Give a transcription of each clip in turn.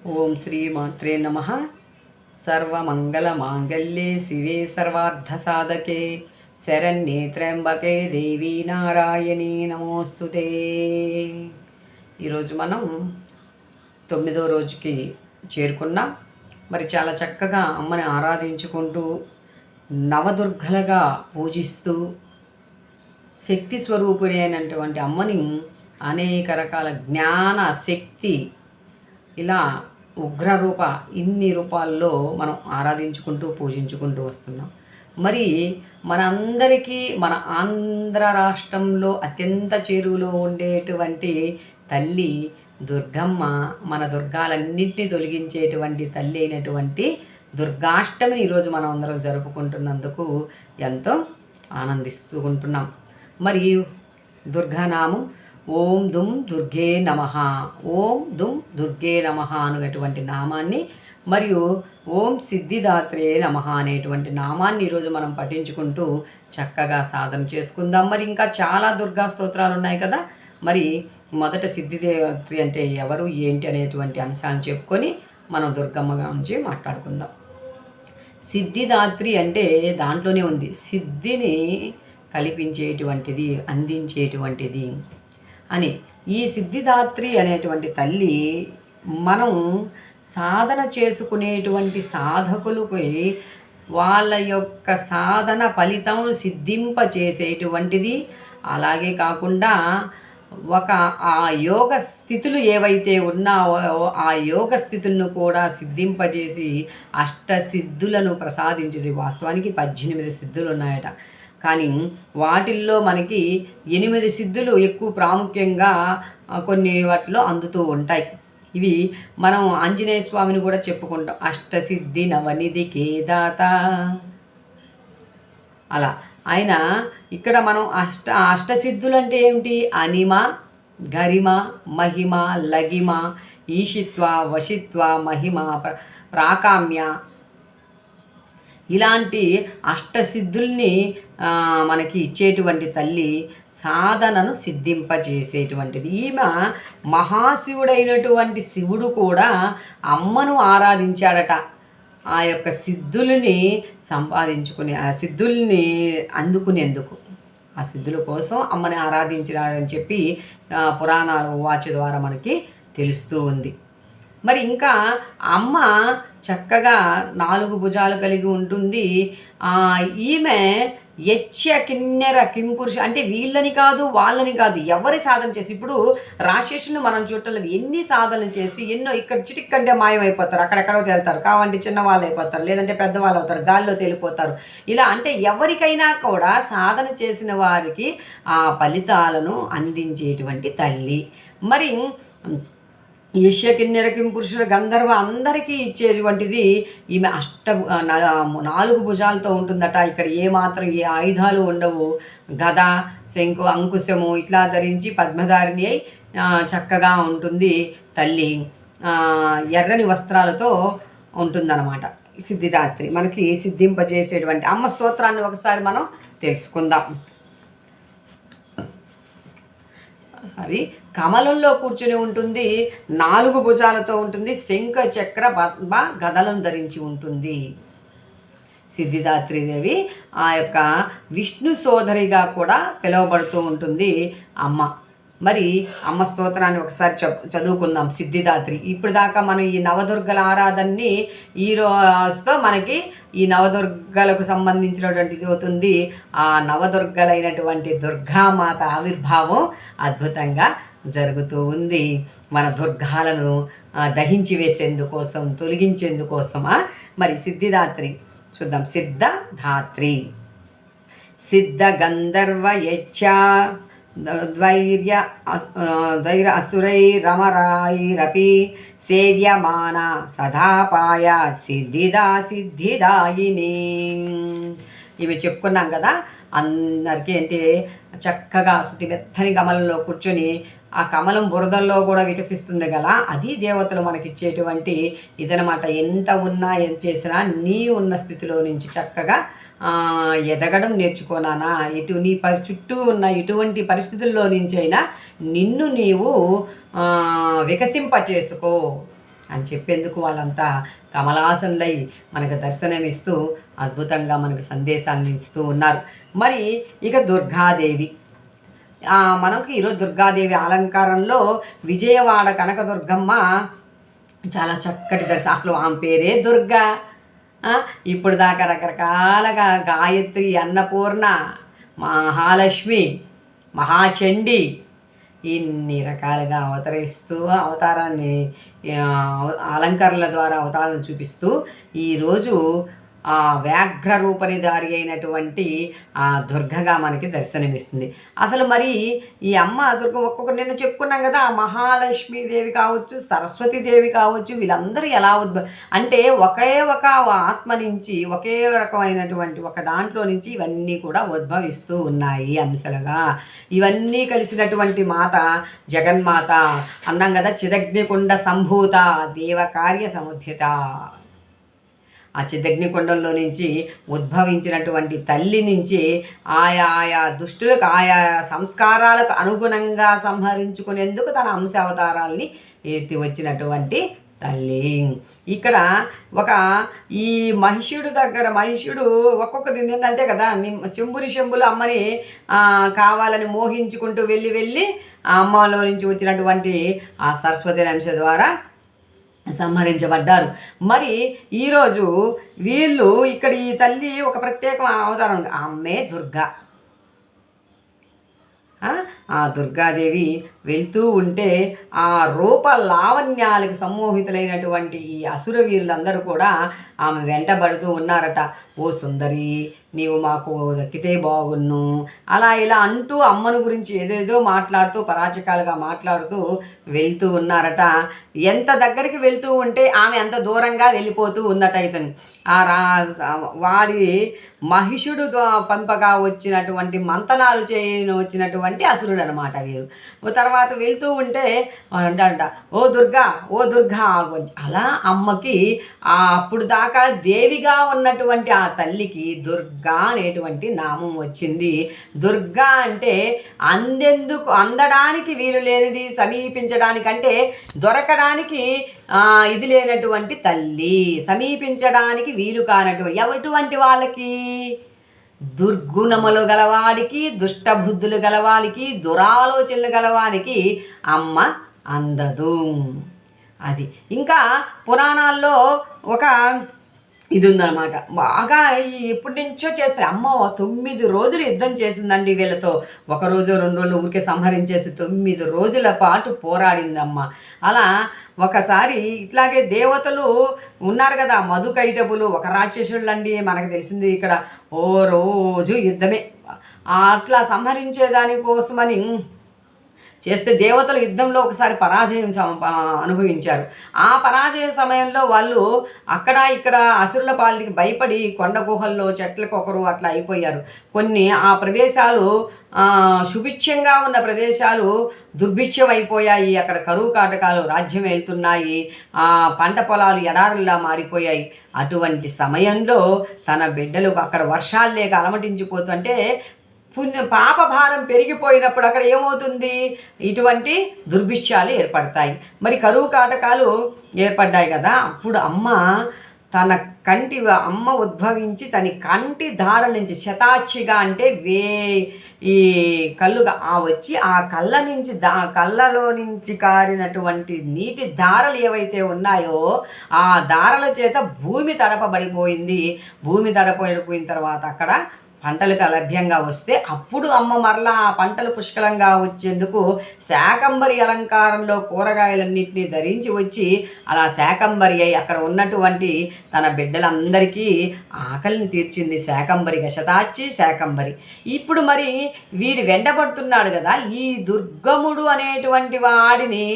ఓం శ్రీ మాత్రే నమ. సర్వమంగళమాంగళ్యే శివే సర్వార్థసాధకే శరణ్యే త్ర్యంబకే దేవీ నారాయణీ నమోస్తుతే. ఈరోజు మనం తొమ్మిదో రోజుకి చేరుకున్నాం. మరి చాలా చక్కగా అమ్మని ఆరాధించుకుంటూ నవదుర్గలుగా పూజిస్తూ శక్తి స్వరూపుని అయినటువంటి అమ్మని అనేక రకాల జ్ఞాన శక్తి ఇలా ఉగ్రరూప ఇన్ని రూపాల్లో మనం ఆరాధించుకుంటూ పూజించుకుంటూ వస్తున్నాం. మరి మనందరికీ మన ఆంధ్ర రాష్ట్రంలో అత్యంత చేరువలో ఉండేటువంటి తల్లి దుర్గమ్మ మన దుర్గాలన్నింటినీ తొలగించేటువంటి తల్లి అయినటువంటి దుర్గాష్టమిని ఈరోజు మనం అందరం జరుపుకుంటున్నందుకు ఎంతో ఆనందిస్తూ ఉంటున్నాం. మరి దుర్గానామం ఓం దుమ్ దుర్గే నమ. ఓం దుమ్ దుర్గే నమ అనేటువంటి నామాన్ని మరియు ఓం సిద్ధిదాత్రే నమ అనేటువంటి నామాన్ని ఈరోజు మనం పఠించుకుంటూ చక్కగా సాధన చేసుకుందాం. మరి ఇంకా చాలా దుర్గా స్తోత్రాలు ఉన్నాయి కదా. మరి మొదట సిద్ధిదాత్రి అంటే ఎవరు ఏంటి అనేటువంటి అంశాలను చెప్పుకొని మనం దుర్గమ్మ గురించి మాట్లాడుకుందాం. సిద్ధిదాత్రి అంటే దాంట్లోనే ఉంది. సిద్ధిని కల్పించేటువంటిది అందించేటువంటిది. అని. ఈ సిద్ధిదాత్రి అనేటువంటి తల్లి మనం సాధన చేసుకునేటువంటి సాధకులపై వాళ్ళ యొక్క సాధన ఫలితం సిద్ధింపచేసేటువంటిది. అలాగే కాకుండా ఒక ఆ యోగ స్థితులు ఏవైతే ఉన్నావో ఆ యోగ స్థితులను కూడా సిద్ధింపజేసి అష్టసిద్ధులను ప్రసాదించడం. వాస్తవానికి పద్దెనిమిది సిద్ధులు ఉన్నాయట కానీ వాటిల్లో మనకి ఎనిమిది సిద్ధులు ఎక్కువ ప్రాముఖ్యంగా కొన్ని వాటిలో అందుతూ ఉంటాయి. ఇవి మనం ఆంజనేయ స్వామిని కూడా చెప్పుకుంటాం. అష్టసిద్ధి నవనిధి కేదాత. అలా. ఆయన ఇక్కడ మనం అష్ట అష్టసిద్ధులు అంటే ఏమిటి? అనిమ గరిమ మహిమ లగిమ ఈషిత్వ వశిత్వ మహిమ ప్రాకామ్య ఇలాంటి అష్టసిద్ధుల్ని మనకి ఇచ్చేటువంటి తల్లి సాధనను సిద్ధింపజేసేటువంటిది. ఈమె మహాశివుడైనటువంటి శివుడు కూడా అమ్మను ఆరాధించాడట. ఆ యొక్క సిద్ధుల్ని సంపాదించుకుని ఆ సిద్ధుల్ని అందుకునేందుకు. ఆ సిద్ధుల కోసం అమ్మని ఆరాధించాడని చెప్పి ఆ, పురాణాల వాచ ద్వారా మనకి తెలుస్తూ ఉంది. మరి ఇంకా అమ్మ చక్కగా నాలుగు భుజాలు కలిగి ఉంటుంది. ఈమె యచ్చ కిన్నెర కింపురుష అంటే వీళ్ళని కాదు వాళ్ళని కాదు ఎవరి సాధన చేసి ఇప్పుడు రాశేషుని మనం చూడలేదు ఎన్ని సాధన చేసి ఎన్నో ఇక్కడ చిటిక్కంటే మాయమైపోతారు. అక్కడెక్కడో తేలుతారు. కావండి చిన్నవాళ్ళు అయిపోతారు లేదంటే పెద్దవాళ్ళు అవుతారు గాల్లో తేలిపోతారు. ఇలా అంటే ఎవరికైనా కూడా సాధన చేసిన వారికి ఆ ఫలితాలను అందించేటువంటి తల్లి. మరి ఈశ్య కిన్నెరకిం కింపురుషుల గంధర్వ అందరికీ ఇచ్చేటువంటిది ఈమె అష్ట నాలుగు భుజాలతో ఉంటుందట. ఇక్కడ ఏ మాత్రం ఏ ఆయుధాలు ఉండవు. గద శంకు అంకుశము ఇట్లా ధరించి పద్మధారిణి అయి చక్కగా ఉంటుంది తల్లి. ఎర్రని వస్త్రాలతో ఉంటుందన్నమాట. సిద్ధిదాత్రి. మనకి సిద్ధింపజేసేటువంటి అమ్మ స్తోత్రాన్ని ఒకసారి మనం తెలుసుకుందాం. సారీ కమలంలో కూర్చుని ఉంటుంది నాలుగు భుజాలతో ఉంటుంది శంఖ చక్ర పద్మ గదలను ధరించి ఉంటుంది. సిద్ధిదాత్రిదేవి ఆ యొక్క విష్ణు సోదరిగా కూడా పిలువబడుతూ ఉంటుంది. అమ్మ మరి అమ్మ స్తోత్రాన్ని ఒకసారి చ- చదువుకుందాం. సిద్ధిదాత్రి. ఇప్పుడు దాకా మనం ఈ నవదుర్గల ఆరాధనని ఈ రోజుతో మనకి ఈ నవదుర్గలకు సంబంధించినటువంటిది అవుతుంది. ఆ నవదుర్గలైనటువంటి దుర్గామాత ఆవిర్భావం అద్భుతంగా జరుగుతూ ఉంది. మన దుర్గాలను దహించి వేసేందుకోసం తొలగించేందుకోసమా? మరి సిద్ధిదాత్రి చూద్దాం. సిద్ధధాత్రి సిద్ధ గంధర్వ యచ్చ ధైర్య అస్- అసురైరమరాయిరపి సేవ్యమాన సదాపాయ సిద్ధిదా సిద్ధిదాయిని. ఇవి చెప్పుకున్నాం కదా. అందరికీ ఏంటి? చక్కగా శుద్ధి మెత్తని కమలంలో కూర్చొని ఆ కమలం బురదల్లో కూడా వికసిస్తుంది గల అది దేవతలు మనకిచ్చేటువంటి ఇదనమాట. ఎంత ఉన్నా ఏం చేసినా నీ ఉన్న స్థితిలో నుంచి చక్కగా ఎదగడం నేర్చుకోనానా? ఇటు నీ పరి చుట్టూ ఉన్న ఇటువంటి పరిస్థితుల్లో నుంచైనా నిన్ను నీవు వికసింప చేసుకో అని చెప్పేందుకు వాళ్ళంతా కమలాసనులై మనకు దర్శనమిస్తూ అద్భుతంగా మనకు సందేశాలను ఇస్తూ ఉన్నారు. మరి ఇక దుర్గాదేవి. మనకు ఈరోజు దుర్గాదేవి అలంకారంలో విజయవాడ కనకదుర్గమ్మ చాలా చక్కటి దర్శనం అసలు ఆమె పేరే దుర్గా. ఇప్పుడు దాకా రకరకాలుగా గాయత్రి అన్నపూర్ణ మహాలక్ష్మి మహాచండి ఇన్ని రకాలుగా అవతరిస్తూ అవతారాన్ని అలంకరణల ద్వారా అవతారాలను చూపిస్తూ ఈరోజు వ్యాఘ్ర రూపనిధారి అయినటువంటి ఆ దుర్గగా మనకి దర్శనమిస్తుంది. అసలు మరి ఈ అమ్మ దుర్గ ఒక్కొక్కరు నిన్న చెప్పుకున్నాం కదా మహాలక్ష్మీదేవి కావచ్చు సరస్వతీదేవి కావచ్చు వీళ్ళందరూ ఎలా ఉద్భ అంటే ఒకే ఒక ఆత్మ నుంచి ఒకే రకమైనటువంటి ఒక దాంట్లో నుంచి ఇవన్నీ కూడా ఉద్భవిస్తూ ఉన్నాయి అంశాలుగా ఇవన్నీ కలిసినటువంటి మాత జగన్మాత అన్నాం కదా చిదగ్నికుండ సంభూత దేవకార్య సముద్యత. ఆ చిదగ్నికొండంలో నుంచి ఉద్భవించినటువంటి తల్లి నుంచి ఆయా ఆయా దుష్టులకు ఆయా సంస్కారాలకు అనుగుణంగా సంహరించుకునేందుకు తన అంశ అవతారాల్ని ఎత్తి వచ్చినటువంటి తల్లి. ఇక్కడ ఒక ఈ మహిషుడు దగ్గర మహిషుడు ఒక్కొక్కటి నిన్న అంతే కదా? శంభుని శంభులు అమ్మని కావాలని మోహించుకుంటూ వెళ్ళి వెళ్ళి ఆ అమ్మలో నుంచి వచ్చినటువంటి ఆ సరస్వతి అంశ ద్వారా సంహరించబడ్డారు. మరి ఈరోజు వీళ్ళు ఇక్కడ ఈ తల్లి ఒక ప్రత్యేక అవతారం అమ్మే దుర్గా. ఆ, ఆ దుర్గాదేవి వెళ్తూ ఉంటే ఆ రూప లావణ్యాలకు సమ్మోహితులైనటువంటి ఈ అసుర వీరులందరూ కూడా ఆమె వెంటబడుతూ ఉన్నారట. ఓ సుందరి నీవు మాకు దక్కితే బాగున్ను. అలా ఇలా అంటూ అమ్మను గురించి ఏదేదో మాట్లాడుతూ పరాచకాలుగా మాట్లాడుతూ వెళ్తూ ఉన్నారట. ఎంత దగ్గరికి వెళ్తూ ఉంటే ఆమె అంత దూరంగా వెళ్ళిపోతూ ఉందట ఇతను. ఆ రా వాడి మహిషుడు పంపగా వచ్చినటువంటి మంతనాలు చేయను వచ్చినటువంటి అసురుడు అనమాట వీరు. ఓ తర్వాత వెళ్తూ ఉంటే అంటాడంట ఓ దుర్గా ఓ దుర్గా అలా అమ్మకి ఆ అప్పుడు దాకా దేవిగా ఉన్నటువంటి ఆ తల్లికి దుర్గా అనేటువంటి నామం వచ్చింది. దుర్గా అంటే అందెందుకు అందడానికి వీలు లేనిది సమీపించడానికంటే దొరకడానికి ఇది లేనటువంటి తల్లి సమీపించడానికి వీలు కానటువంటి ఎటువంటి వాళ్ళకి? దుర్గుణములు గలవాడికి దుష్టబుద్ధులు గలవాడికి దురాలోచనలు గలవానికి అమ్మ అందదు. అది. ఇంకా పురాణాల్లో ఒక ఇది ఉందన్నమాట బాగా ఎప్పటి నుంచో చేస్తారు. అమ్మ తొమ్మిది రోజులు యుద్ధం చేసిందండి వీళ్ళతో. ఒక రోజు రెండు రోజులు ఊరికే సంహరించేసి తొమ్మిది రోజుల పాటు పోరాడింది అమ్మ అలా ఒకసారి ఇట్లాగే దేవతలు ఉన్నారు కదా మధుకైటపులు ఒక రాక్షసుళ్ళు అండి మనకు తెలిసింది ఇక్కడ. ఓ రోజు యుద్ధమే. అట్లా సంహరించేదానికోసమని చేస్తే దేవతలు యుద్ధంలో ఒకసారి పరాజయం అనుభవించారు. ఆ పరాజయ సమయంలో వాళ్ళు అక్కడ ఇక్కడ అసురుల పాలికి భయపడి కొండ గుహల్లో చెట్లకు ఒకరు అట్లా అయిపోయారు. కొన్ని ఆ ప్రదేశాలు సుభిక్షంగా ఉన్న ప్రదేశాలు దుర్భిక్షమైపోయాయి. అయిపోయాయి అక్కడ కరువు కాటకాలు రాజ్యం వెళ్తున్నాయి ఆ పంట పొలాలు ఎడారుల్లా మారిపోయాయి. అటువంటి సమయంలో తన బిడ్డలు అక్కడ వర్షాలు లేక అలమటించిపోతుంటే పుణ్య పాప భారం పెరిగిపోయినప్పుడు అక్కడ ఏమవుతుంది? ఇటువంటి దుర్భిష్యాలు ఏర్పడతాయి. మరి కరువు కాటకాలు ఏర్పడ్డాయి కదా అప్పుడు అమ్మ తన కంటి అమ్మ ఉద్భవించి తన కంటి ధార నుంచి శతాక్షిగా అంటే వే ఈ కళ్ళుగా ఆ వచ్చి ఆ కళ్ళ నుంచి దా కళ్ళలో నుంచి కారినటువంటి నీటి ధారలు ఏవైతే ఉన్నాయో ఆ ధారల చేత భూమి తడపబడిపోయింది. భూమి తడపబడిపోయిన తర్వాత అక్కడ పంటలకు అలభ్యంగా వస్తే అప్పుడు అమ్మ మరలా ఆ పంటలు పుష్కలంగా వచ్చేందుకు శాకంబరి అలంకారంలో కూరగాయలన్నింటినీ ధరించి వచ్చి అలా శాకంబరి అయి అక్కడ ఉన్నటువంటి తన బిడ్డలందరికీ ఆకలిని తీర్చింది శాకంబరిగా శతాచి శాకంబరి. ఇప్పుడు మరి వీడి వెంటబడుతున్నాడు కదా ఈ దుర్గముడు అనేటువంటి వాడిని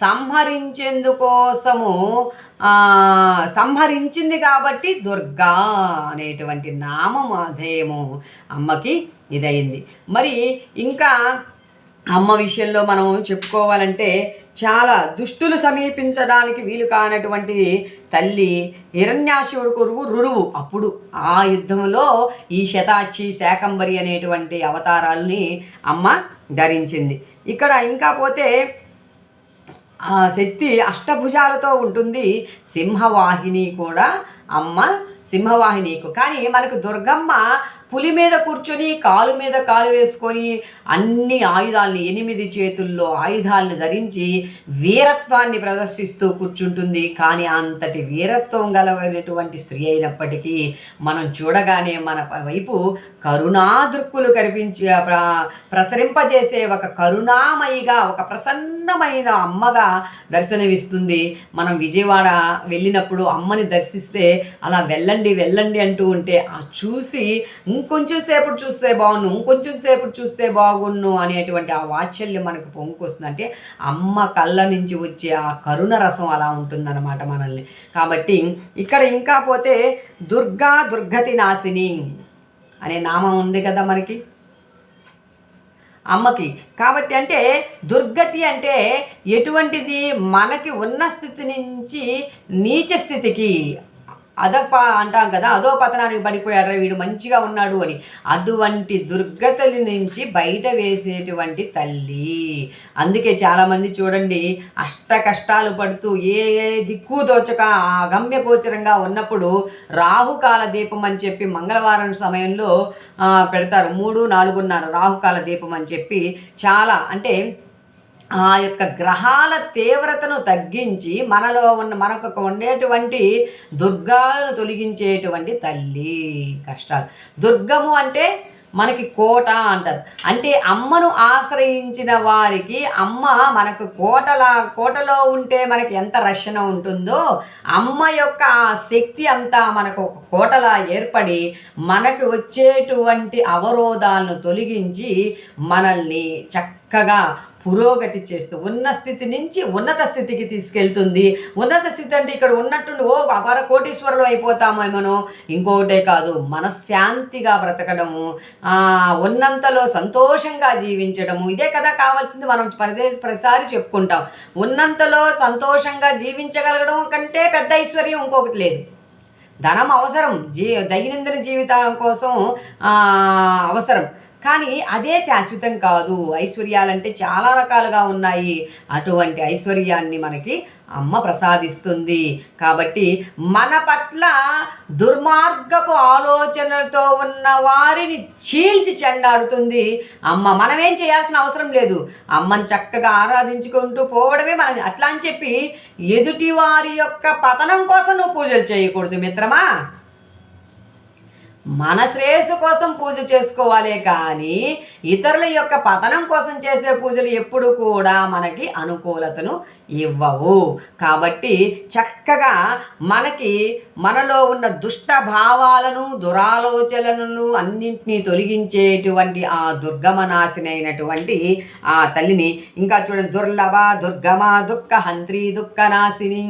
సంహరించేందుకోసము సంహరించింది కాబట్టి దుర్గా అనేటువంటి నామం అధేయము. అమ్మకి ఇదయింది. మరి ఇంకా అమ్మ విషయంలో మనం చెప్పుకోవాలంటే చాలా దుష్టులు సమీపించడానికి వీలు కానటువంటి తల్లి హిరణ్యాశివుడు కొరువు రురువు. అప్పుడు ఆ యుద్ధంలో ఈ శతాక్షి శాకంబరి అనేటువంటి అవతారాలని అమ్మ ధరించింది. ఇక్కడ ఇంకా పోతే ఆ శక్తి అష్టభుజాలతో ఉంటుంది. సింహవాహిని కూడా అమ్మ సింహవాహినికు కానీ మనకు దుర్గమ్మ పులి మీద కూర్చొని కాలు మీద కాలు వేసుకొని అన్ని ఆయుధాలని ఎనిమిది చేతుల్లో ఆయుధాలను ధరించి వీరత్వాన్ని ప్రదర్శిస్తూ కూర్చుంటుంది. కానీ అంతటి వీరత్వం గలవైనటువంటి స్త్రీ అయినప్పటికీ మనం చూడగానే మన వైపు కరుణాదృక్కులు కనిపించి ప్ర ప్రసరింపజేసే ఒక కరుణామయిగా ఒక ప్రసన్నమైన అమ్మగా దర్శనమిస్తుంది. మనం విజయవాడ వెళ్ళినప్పుడు అమ్మని దర్శిస్తే అలా వెళ్ళండి వెళ్ళండి అంటూ ఉంటే ఆ చూసి ఇంకొంచెం సేపు చూస్తే బాగున్ను ఇంకొంచెం సేపు చూస్తే బాగున్ను అనేటువంటి ఆ వాత్సల్యం మనకు పొంగుకొస్తుంది అంటే అమ్మ కళ్ళ నుంచి వచ్చే ఆ కరుణ రసం అలా ఉంటుందన్నమాట మనల్ని. కాబట్టి ఇక్కడ ఇంకా పోతే దుర్గా దుర్గతి నాశిని అనే నామం ఉంది కదా మనకి. అమ్మకి. కాబట్టి అంటే దుర్గతి అంటే ఎటువంటిది? మనకి ఉన్న స్థితి నుంచి నీచ స్థితికి అదప అంటాం కదా అదో పతనానికి పడిపోయాడు వీడు మంచిగా ఉన్నాడు అని. అటువంటి దుర్గతుల నుంచి బయట వేసేటువంటి తల్లి. అందుకే చాలామంది చూడండి అష్ట కష్టాలు పడుతూ ఏ ఏ దిక్కు దోచక ఆ గమ్యగోచరంగా ఉన్నప్పుడు రాహుకాల దీపం అని చెప్పి మంగళవారం సమయంలో పెడతారు. మూడు నాలుగున్నర రాహుకాల దీపం అని చెప్పి చాలా అంటే ఆ యొక్క గ్రహాల తీవ్రతను తగ్గించి మనలో ఉన్న మనకు ఉండేటువంటి దుర్గాలను తొలగించేటువంటి తల్లి కష్టాలు. దుర్గము అంటే మనకి కోట అంటారు. అంటే అమ్మను ఆశ్రయించిన వారికి అమ్మ మనకు కోటలా కోటలో ఉంటే మనకి ఎంత రక్షణ ఉంటుందో అమ్మ యొక్క ఆ శక్తి అంతా మనకు ఒక కోటలా ఏర్పడి మనకు వచ్చేటువంటి అవరోధాలను తొలగించి మనల్ని చక్కగా పురోగతి చేస్తూ ఉన్న స్థితి నుంచి ఉన్నత స్థితికి తీసుకెళ్తుంది. ఉన్నత స్థితి అంటే ఇక్కడ ఉన్నట్టుండి ఓ అపార కోటీశ్వరులు అయిపోతామేమోనో ఇంకొకటే కాదు మనశ్శాంతిగా బ్రతకడము ఉన్నంతలో సంతోషంగా జీవించడము. ఇదే కదా కావాల్సింది మనం ప్రదేశ ప్రతిసారి చెప్పుకుంటాం. ఉన్నంతలో సంతోషంగా జీవించగలగడం కంటే పెద్ద ఐశ్వర్యం ఇంకొకటి లేదు. ధనం అవసరం జీ దైనందిన జీవితం కోసం అవసరం. కానీ అదే శాశ్వతం కాదు. ఐశ్వర్యాలంటే చాలా రకాలుగా ఉన్నాయి. అటువంటి ఐశ్వర్యాన్ని మనకి అమ్మ ప్రసాదిస్తుంది. కాబట్టి మన పట్ల దుర్మార్గపు ఆలోచనలతో ఉన్న వారిని చీల్చి చెండాడుతుంది. అమ్మ మనమేం చేయాల్సిన అవసరం లేదు. అమ్మని చక్కగా ఆరాధించుకుంటూ పోవడమే మన అట్లా అని చెప్పి ఎదుటి వారి యొక్క పతనం కోసం నువ్వు పూజలు చేయకూడదు మిత్రమా? మన శ్రేయస్సు కోసం పూజ చేసుకోవాలే కానీ ఇతరుల యొక్క పతనం కోసం చేసే పూజలు ఎప్పుడు కూడా మనకి అనుకూలతను ఇవ్వవు. కాబట్టి చక్కగా మనకి మనలో ఉన్న దుష్ట భావాలను దురాలోచనలను అన్నింటినీ తొలగించేటువంటి ఆ దుర్గమ నాశినైనటువంటి ఆ తల్లిని ఇంకా చూడండి దుర్లభ దుర్గమ దుఃఖ హంత్రి దుఃఖ నాశిని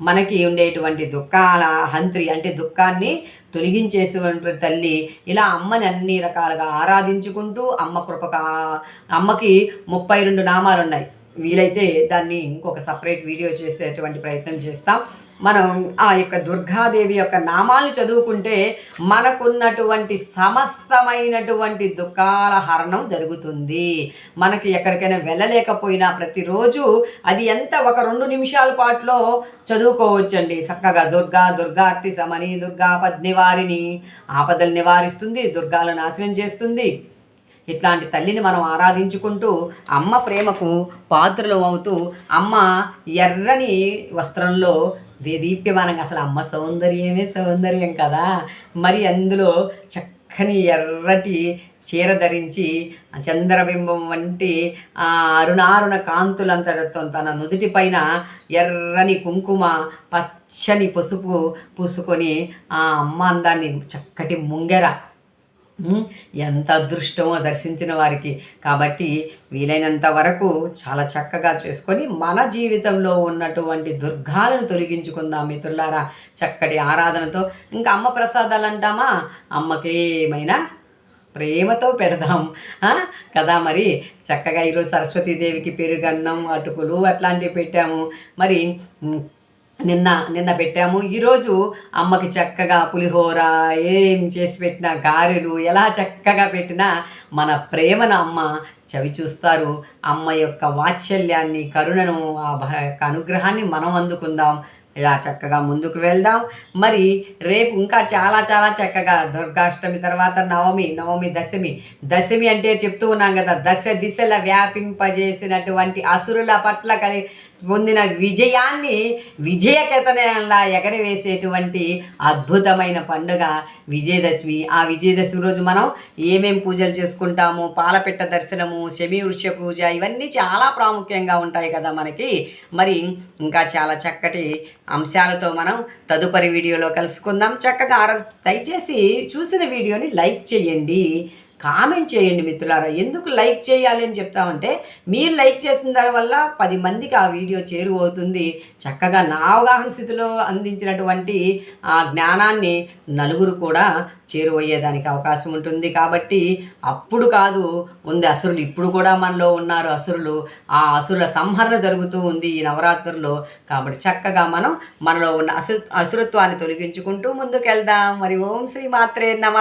మనకి ఉండేటువంటి దుఃఖాల హంత్రి అంటే దుఃఖాన్ని తొలగించేసేటువంటి తల్లి ఇలా అమ్మని అన్ని రకాలుగా ఆరాధించుకుంటూ అమ్మ కృపక అమ్మకి ముప్పై రెండు నామాలు ఉన్నాయి వీలైతే దాన్ని ఇంకొక సపరేట్ వీడియో చేసేటువంటి ప్రయత్నం చేస్తాం. మనం ఆ యొక్క దుర్గాదేవి యొక్క నామాలు చదువుకుంటే మనకున్నటువంటి సమస్తమైనటువంటి దుఃఖాల హరణం జరుగుతుంది. మనకి ఎక్కడికైనా వెళ్ళలేకపోయినా ప్రతిరోజు అది ఎంత ఒక రెండు నిమిషాల పాటులో చదువుకోవచ్చండి. చక్కగా దుర్గా దుర్గార్తి సమని దుర్గా పద్నివారిని ఆపదలు నివారిస్తుంది దుర్గాలను నాశనం చేస్తుంది. ఇట్లాంటి తల్లిని మనం ఆరాధించుకుంటూ అమ్మ ప్రేమకు పాత్రలు అవుతూ అమ్మ ఎర్రని వస్త్రంలో దీప్యమానంగా అసలు అమ్మ సౌందర్యమే సౌందర్యం కదా. మరి అందులో చక్కని ఎర్రటి చీర ధరించి చంద్రబింబం వంటి ఆ అరుణారుణ కాంతులంతటితో తన నుదుటి పైన ఎర్రని కుంకుమ పచ్చని పసుపు పూసుకొని ఆ అమ్మ అందాన్ని చక్కటి ముంగెర ఎంత అదృష్టమో దర్శించిన వారికి. కాబట్టి వీలైనంత వరకు చాలా చక్కగా చేసుకొని మన జీవితంలో ఉన్నటువంటి దుర్గాలను తొలగించుకుందాం మిత్రులారా. చక్కటి ఆరాధనతో ఇంకా అమ్మ ప్రసాదాలు అంటామా? అమ్మకి ఏమైనా ప్రేమతో పెడదాం. కదా మరి? చక్కగా ఈరోజు సరస్వతీదేవికి పెరుగన్నం అటుకులు అట్లాంటివి పెట్టాము. మరి నిన్న నిన్న పెట్టాము. ఈరోజు అమ్మకి చక్కగా పులిహోర ఏం చేసి పెట్టినా గారెలు ఎలా చక్కగా పెట్టినా మన ప్రేమను అమ్మ చవి చూస్తారు. అమ్మ యొక్క వాత్సల్యాన్ని కరుణను ఆ భ- యొక్క అనుగ్రహాన్ని మనం అందుకుందాం. ఇలా చక్కగా ముందుకు వెళ్దాం. మరి రేపు ఇంకా చాలా చాలా చక్కగా దుర్గాష్టమి తర్వాత నవమి నవమి దశమి. దశమి అంటే చెప్తూ ఉన్నాం కదా దశ దిశల వ్యాపింపజేసినటువంటి అసురుల పట్ల కలి పొందిన విజయాన్ని విజయకేతనంలా ఎగరవేసేటువంటి అద్భుతమైన పండుగ విజయదశమి. ఆ విజయదశమి రోజు మనం ఏమేం పూజలు చేసుకుంటాము? పాలపిట్ట దర్శనము శమి వృక్ష పూజ ఇవన్నీ చాలా ప్రాముఖ్యంగా ఉంటాయి కదా మనకి. మరి ఇంకా చాలా చక్కటి అంశాలతో మనం తదుపరి వీడియోలో కలుసుకుందాం. చక్కగా ఆర దయచేసి చూసిన వీడియోని లైక్ చేయండి. కామెంట్ చేయండి మిత్రులారా. ఎందుకు లైక్ చేయాలి అని చెప్తామంటే మీరు లైక్ చేసిన దానివల్ల పది మందికి ఆ వీడియో చేరువవుతుంది. చక్కగా నా అవగాహన స్థితిలో అందించినటువంటి ఆ జ్ఞానాన్ని నలుగురు కూడా చేరువయ్యేదానికి అవకాశం ఉంటుంది. కాబట్టి అప్పుడు కాదు ఉంది అసురులు. ఇప్పుడు కూడా మనలో ఉన్నారు అసురులు. ఆ అసురుల సంహరణ జరుగుతూ ఉంది ఈ నవరాత్రుల్లో. కాబట్టి చక్కగా మనం మనలో ఉన్న అసు అసురత్వాన్ని తొలగించుకుంటూ ముందుకెళ్దాం. మరి ఓం శ్రీ మాత్రే నమ.